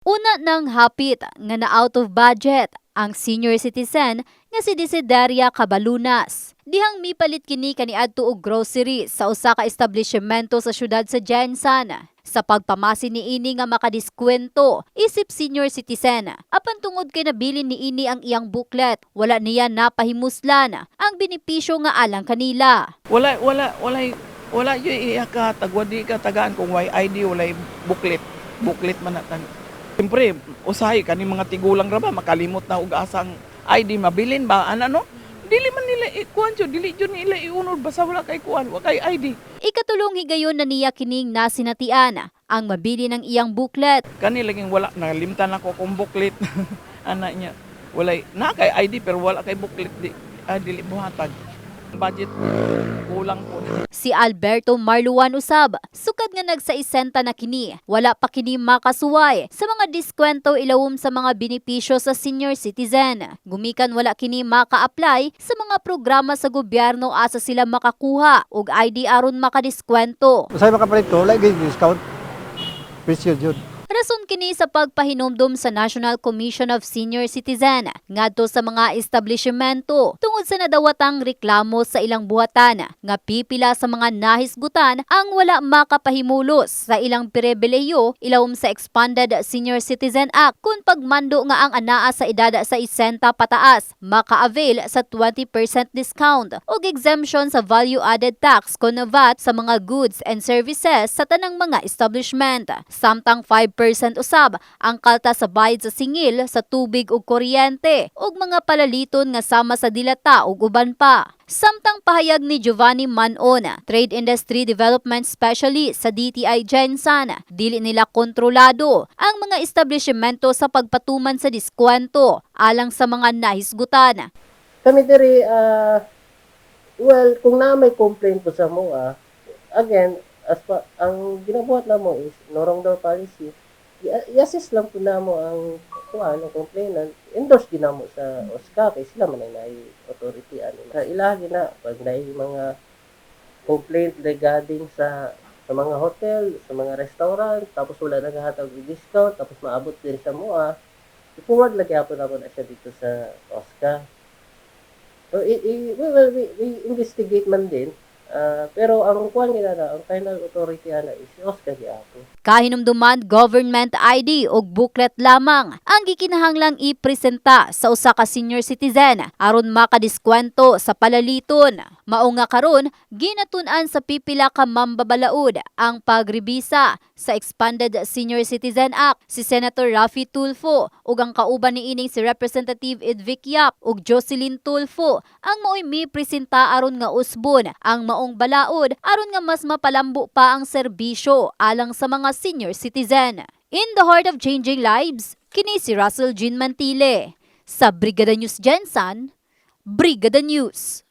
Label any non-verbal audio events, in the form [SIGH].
Una nang hapit nga na out of budget ang senior citizen nga si Desideria Cabalunas. Dihang mipalit kini kaniadto og grocery sa usa ka establishmento sa syudad sa Jensan. Sa pagpamasi ni ini nga makadiskwento, isip senior citizen. Apan tungod kay nabilin ni ini ang iyang booklet, wala niya napahimuslan ang benepisyo nga alang kanila. Wala, wala, wala, wala yung iya ka, tagwadi ka, tagaan kung why ID, wala booklet, booklet man natan. Siyempre, usahay, kani mga tigulang ra ba, makalimot na og asang ID, mabilin ba, ano, no? Dili man nila ikuan siya, dili yun nila iunod, basta wala kay kuan, wala kay ID. Ikatulong higayon na niya kining nasinatian ang mabili ng iyang booklet. Kani laging wala, nalimtan ako kung booklet, [LAUGHS] anak niya. Wala, na kay ID, pero wala kay booklet, di, ah, dili buhatag. Budget, kulang po. Si Alberto Marluan usab, sukad nga nagsaisenta na kini. Wala pa kini makasuway sa mga diskwento ilawom sa mga benepisyo sa senior citizen. Gumikan wala kini maka-apply sa mga programa sa gobyerno asa sila makakuha og ID aron makadiskwento. Usay makapalit ko, like discount. Presyo jud. Rason kini sa pagpahinumdum sa National Commission of Senior Citizen ngadto sa mga establishmento tungod sa nadawatang reklamo sa ilang buhatan nga pipila sa mga nahisgutan ang wala makapahimulos sa ilang pribilehiyo ilawom sa Expanded Senior Citizen Act kung pagmando nga ang anaa sa edad sa 60 pataas maka-avail sa 20% discount o exemption sa value-added tax kon VAT sa mga goods and services sa tanang mga establishment. Samtang 5% usab ang kalta sa bayad sa singil sa tubig ug kuryente ug mga palaliton nga sama sa dilata ug uban pa. Samtang pahayag ni Giovanni Manon, Trade Industry Development Specialist sa DTI Gensan, dili nila kontrolado ang mga establishmento sa pagpatuman sa diskwento alang sa mga nahisgutan. Kami diri ah well, kung na may complaint po sa mo ah, again, as pa, ang ginabuhat na mo is no wrong door policy. I- I-assist lang po na mo ang kuan ang complainant. Endorse din mo sa OSCA kay sila man nai authority ano. Sa ilagi na pag nai mga complaint regarding sa sa mga hotel, sa mga restaurant, tapos wala naghahatag og discount, tapos maabot din sa mua, i-forward lagi ako na na siya dito sa OSCA. So, i, i, we, well, we, we investigate man din. Ah, pero ang kuan nila na, ang final authority ana is Oscar Giapo. Kahinumduman government ID ug booklet lamang ang gikinahanglang ipresenta sa usa ka senior citizen aron makadiskwento sa palaliton. Mao nga karon ginatun-an sa pipila ka mambabalaod ang pagrebisa sa Expanded Senior Citizen Act si Senator Raffy Tulfo ug ang kauban niining si Representative Edvic Yap ug Jocelyn Tulfo ang mao'y mipresenta aron nga usbon ang maong balaod aron nga mas mapalambo pa ang serbisyo alang sa mga senior citizen. In the heart of changing lives, kini si Russell Jean Mantile. Sa Brigada News Jensen, Brigada News.